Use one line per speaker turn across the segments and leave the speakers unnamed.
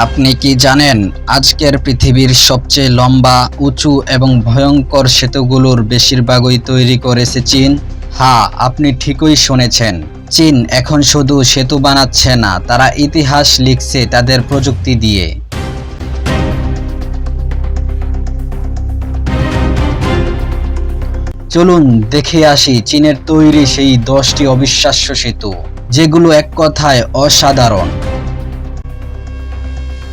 আপনি কি জানেন আজকের পৃথিবীর সবচেয়ে লম্বা, উঁচু এবং ভয়ঙ্কর সেতুগুলোর বেশিরভাগই তৈরি করেছে চীন? হ্যাঁ আপনি ঠিকই শুনেছেন। চীন এখন শুধু সেতু বানাচ্ছে না, তারা ইতিহাস লিখছে তাদের প্রযুক্তি দিয়ে। চলুন দেখে আসি চীনের তৈরি সেই দশটি অবিশ্বাস্য সেতু, যেগুলো এক কথায় অসাধারণ।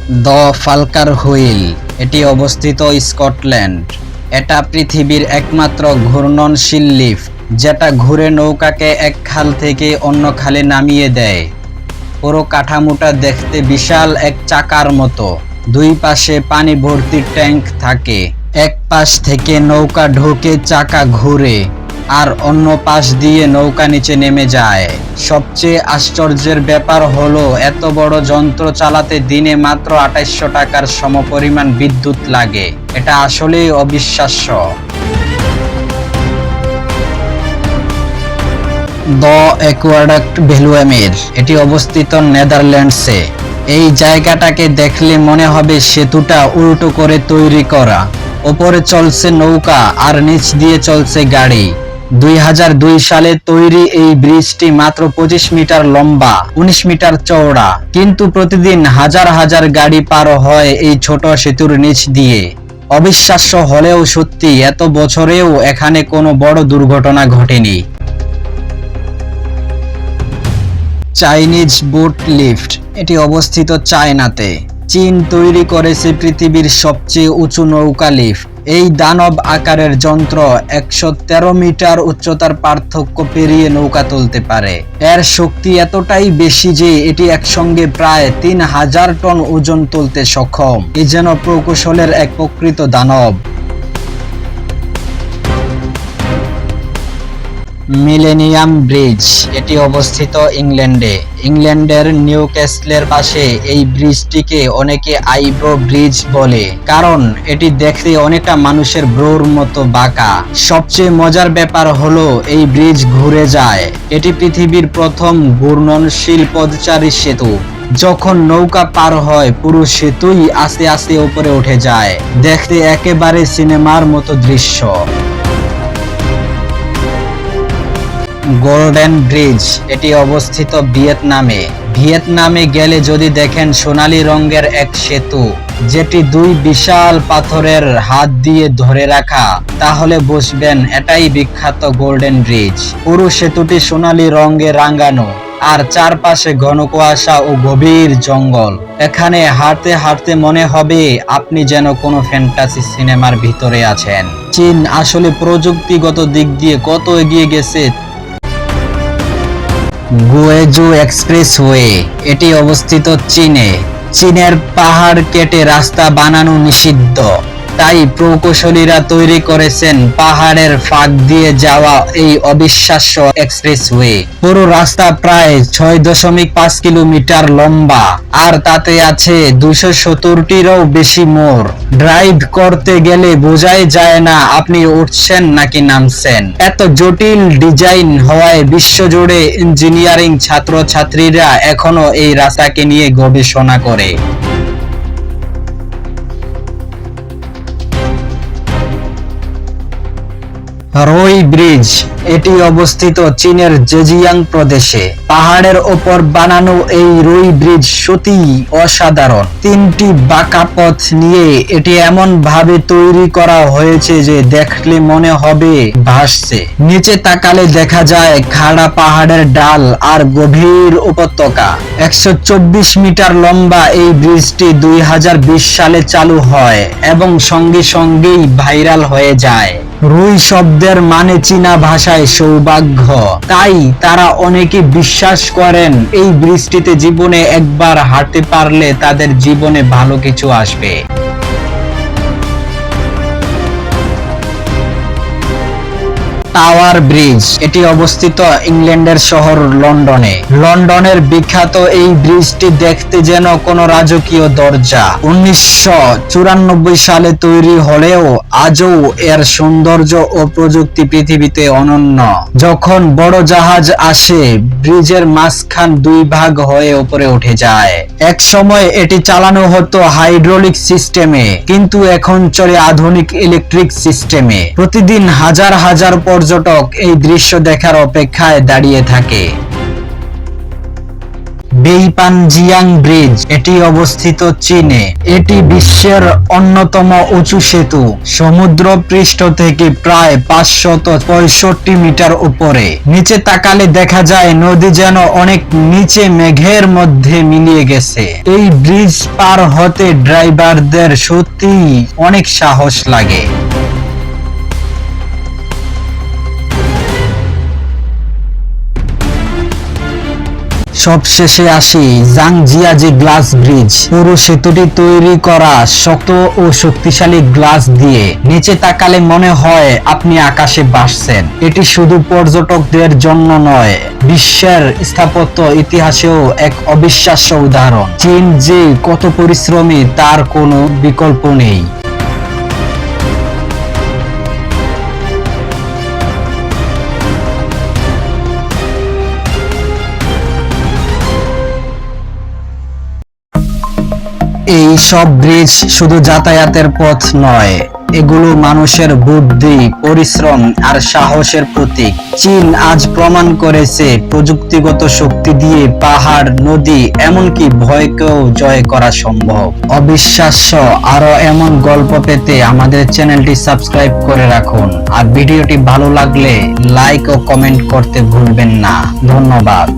The Falkirk wheel. এটি অবস্থিত স্কটল্যান্ড। এটা পৃথিবীর একমাত্র ঘূর্ণনশীল লিফট যেটা ঘুরে নৌকাকে এক খাল থেকে অন্য খালে নামিয়ে দেয়। পুরো কাঠামোটা দেখতে বিশাল এক চাকার মতো। দুই পাশে পানি ভর্তি ট্যাঙ্ক থাকে। এক পাশ থেকে নৌকা ঢোকে চাকা ঘুরে। আর অন্য পাশ দিয়ে নৌকা নিচে নেমে যায়। সবচেয়ে আশ্চর্যের ব্যাপার হলো, এত বড় যন্ত্র চালাতে দিনে মাত্র আঠাইশশো টাকার সমপরিমাণ বিদ্যুৎ লাগে। এটা আসলেই অবিশ্বাস্য। দ্য অ্যাকোয়াডাক্ট ভ্যালুয়ামের এটি অবস্থিত নেদারল্যান্ডসে। এই জায়গাটাকে দেখলে মনে হবে সেতুটা উল্টো করে তৈরি করা। ওপরে চলছে নৌকা আর নিচ দিয়ে চলছে গাড়ি। দুই হাজার দুই সালে তৈরি এই ব্রিজটি মাত্র পঁচিশ মিটার লম্বা, উনিশ মিটার চওড়া। কিন্তু প্রতিদিন হাজার হাজার গাড়ি পার হয় এই ছোট সেতুর নিচ দিয়ে। অবিশ্বাস্য হলেও সত্যি, এত বছরেও এখানে কোনো বড় দুর্ঘটনা ঘটেনি। চাইনিজ বোট লিফট, এটি অবস্থিত চায়নাতে। চীন তৈরি করেছে পৃথিবীর সবচেয়ে উঁচু নৌকা লিফট। এই দানব আকারের যন্ত্র একশো তেরো মিটার উচ্চতার পার্থক্য পেরিয়ে নৌকা তুলতে পারে। এর শক্তি এতটাই বেশি যে এটি একসঙ্গে প্রায় তিন হাজার টন ওজন তুলতে সক্ষম। এ যেন প্রকৌশলের এক প্রকৃত দানব। মিলেনিয়াম ব্রিজ, এটি অবস্থিত ইংল্যান্ডে। ইংল্যান্ডের নিউ ক্যাসলের পাশে এই ব্রিজটিকে অনেকে আইব্রো ব্রিজ বলে, কারণ এটি দেখতে অনেকটা মানুষের ব্রোর মতো বাঁকা। সবচেয়ে মজার ব্যাপার হলো এই ব্রিজ ঘুরে যায়। এটি পৃথিবীর প্রথম ঘূর্ণনশীল পদচারী সেতু। যখন নৌকা পার হয়, পুরো সেতুই আস্তে আস্তে উপরে উঠে যায়। দেখতে একেবারে সিনেমার মতো দৃশ্য। গোল্ডেন ব্রিজ, এটি অবস্থিত ভিয়েতনামে। ভিয়েতনামে গেলে যদি দেখেন সোনালী রঙের এক সেতু, যেটি দুই বিশাল পাথরের হাত দিয়ে ধরে রাখা, তাহলে বুঝবেন এটাই বিখ্যাত গোল্ডেন ব্রিজ। পুরো সেতুটি সোনালী রঙে রাঙ্গানো আর চারপাশে ঘন কুয়াশা ও গভীর জঙ্গল। এখানে হাঁটতে হাঁটতে মনে হবে আপনি যেন কোনো ফ্যান্টাসি সিনেমার ভিতরে আছেন। চীন আসলে প্রযুক্তিগত দিক দিয়ে কত এগিয়ে গেছে গুয়েজু এক্সপ্রেসওয়ে এটি অবস্থিত চীনে। চীনের পাহাড় কেটে রাস্তা বানানো নিষিদ্ধ। তাই প্রকৌশলীরা তৈরি করেছেন পাহাড়ের ফাঁক দিয়ে যাওয়া এই অবিশ্বাস্য এক্সপ্রেসওয়ে। পুরো রাস্তা প্রায় ছয় দশমিক পাঁচ কিলোমিটার লম্বা, আর তাতে আছে দুশো সত্তরটিরও বেশি মোড়। ড্রাইভ করতে গেলে বোঝাই যায় না আপনি উঠছেন নাকি নামছেন। এত জটিল ডিজাইন হওয়ায় বিশ্বজুড়ে ইঞ্জিনিয়ারিং ছাত্রছাত্রীরা এখনও এই রাস্তাকে নিয়ে গবেষণা করে। রই ব্রিজ, এটি অবস্থিত চীনের জেজিয়াং প্রদেশে। পাহাড়ের ওপর বানানো এই রই ব্রিজ সত্যি অসাধারণ। তিনটি বাঁকা পথ নিয়ে এটি এমন ভাবে তৈরি করা হয়েছে যে দেখলে মনে হবে ভাসছে। নিচে তাকালে দেখা যায় খাড়া পাহাড়ের ডাল আর গভীর উপত্যকা। একশো চব্বিশ মিটার লম্বা এই ব্রিজটি দুই হাজার বিশ সালে চালু হয় এবং সঙ্গে সঙ্গেই ভাইরাল হয়ে যায়। রুই শব্দের মানে চীনা ভাষায় সৌভাগ্য। তাই তারা অনেকে বিশ্বাস করেন, এই বৃষ্টিতে জীবনে একবার হাঁটতে পারলে তাদের জীবনে ভালো কিছু আসবে। Tower bridge. এটি অবস্থিত ইংল্যান্ডের শহর লন্ডনে। লন্ডনের বিখ্যাত এই ব্রিজটি দেখতে যেন কোনো রাজকীয় দরজা। উনিশশো চুরানব্বই সালে তৈরি হলেও আজও এর সৌন্দর্য ও প্রযুক্তি পৃথিবীতে অনন্য। যখন বড় জাহাজ আসে, ব্রিজের মাঝখান দুই ভাগ হয়ে উপরে উঠে যায়। এক সময় এটি চালানো হতো হাইড্রোলিক সিস্টেমে, কিন্তু এখন চলে আধুনিক ইলেকট্রিক সিস্টেমে। প্রতিদিন হাজার হাজার পর্যটক এই দৃশ্য দেখার অপেক্ষায় দাঁড়িয়ে থাকে। বেইপানজিয়াং ব্রিজ, এটি অবস্থিত চীনে। এটি বিশ্বের অন্যতম উঁচু সেতু সমুদ্র পৃষ্ঠ থেকে প্রায় পাঁচশত পঁয়ষট্টি মিটার উপরে। নিচে তাকালে দেখা যায় নদী যেন অনেক নিচে মেঘের মধ্যে মিলিয়ে গেছে। এই ব্রিজ পার হতে ড্রাইভারদের সত্যি অনেক সাহস লাগে। সবশেষে আসি জাংজিয়াজি গ্লাস ব্রিজ, পুরো সেতুটি তৈরি করা শক্ত ও শক্তিশালী গ্লাস দিয়ে। নিচে তাকালে মনে হয় আপনি আকাশে বাসছেন এটি শুধু পর্যটকদের জন্য নয়, বিশ্বের স্থাপত্য ইতিহাসেও এক অবিশ্বাস্য উদাহরণ। চীন যে কত পরিশ্রমী, তার কোনো বিকল্প নেই। এই সব ব্রিজ শুধু যাতায়াতের পথ নয়, এগুলো মানুষের বুদ্ধি, পরিশ্রম আর সাহসের প্রতীক। চীন আজ প্রমাণ করেছে প্রযুক্তিগত শক্তি দিয়ে পাহাড়, নদী, এমনকি ভয়কেও জয় করা সম্ভব। অবিশ্বাস্য আরও এমন গল্প পেতে আমাদের চ্যানেলটি সাবস্ক্রাইব করে রাখুন। আর ভিডিওটি ভালো লাগলে লাইক ও কমেন্ট করতে ভুলবেন না। ধন্যবাদ।